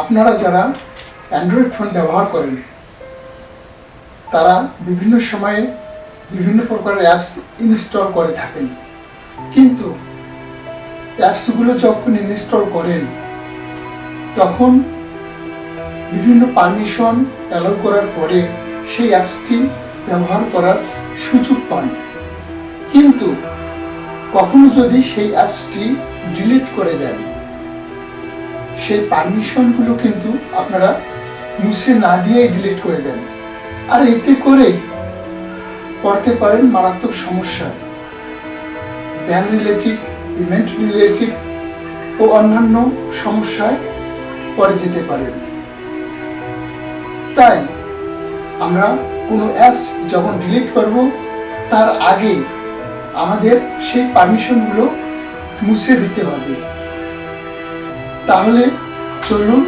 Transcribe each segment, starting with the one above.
আপনারা যারা Android phone ব্যবহার করেন, তারা বিভিন্ন সময়ে বিভিন্ন প্রকারের অ্যাপস ইনস্টল করে থাকেন। কিন্তু অ্যাপসগুলো যখন ইনস্টল করেন, তখন বিভিন্ন পারমিশন অ্যালাউ করার পরে সেই অ্যাপসটি ব্যবহার করার সুযোগ পান। কিন্তু কখনো যদি সেই অ্যাপসটি ডিলিট করে দেন সেই পারমিশনগুলো কিন্তু আপনারা মুছে না দিয়েই ডিলিট করে দেন। আর এতে করে পড়তে পারেন মারাত্মক সমস্যা। ব্যাংক রিলেটেড পেমেন্ট রিলেটেড ও অন্যান্য সমস্যায় পড়ে যেতে পারেন তাই আমরা কোনো অ্যাপস যখন ডিলিট করব, তার আগে আমাদের সেই পারমিশনগুলো মুছে দিতে হবে। তাহলে চলুন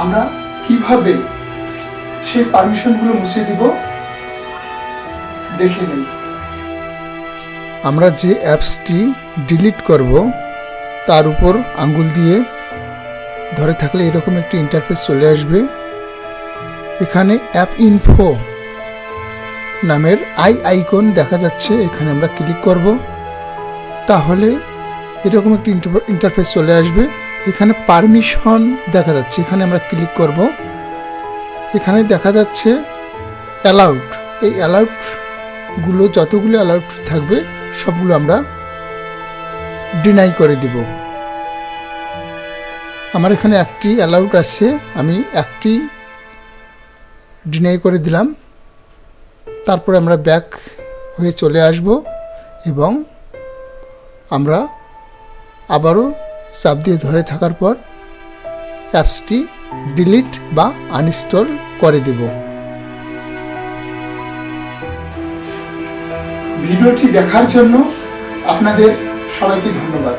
আমরা কীভাবে সেই পারমিশনগুলো মুছে দিব? দেখে নেই। আমরা যে অ্যাপসটি ডিলিট করব, তার উপর আঙ্গুল দিয়ে ধরে থাকলে এরকম একটি ইন্টারফেস চলে আসবে। এখানে অ্যাপ ইনফো নামের আই আইকন দেখা যাচ্ছে, এখানে আমরা ক্লিক করব। তাহলে এরকম একটি ইন্টারফেস চলে আসবে। এখানে পারমিশন দেখা যাচ্ছে। এখানে আমরা ক্লিক করব। এখানে দেখা যাচ্ছে অ্যালাউড এই অ্যালাউডগুলো যতগুলো অ্যালাউড থাকবে, সবগুলো আমরা ডিনাই করে দিব। আমার এখানে একটি অ্যালাউড আছে, আমি একটি ডিনাই করে দিলাম। তারপরে আমরা ব্যাক হয়ে চলে আসব এবং আমরা আবারও চাপ দিয়ে ধরে থাকার পর অ্যাপসটি ডিলিট বা আনইনস্টল করে দেব। ভিডিওটি দেখার জন্য আপনাদের সবাইকে ধন্যবাদ।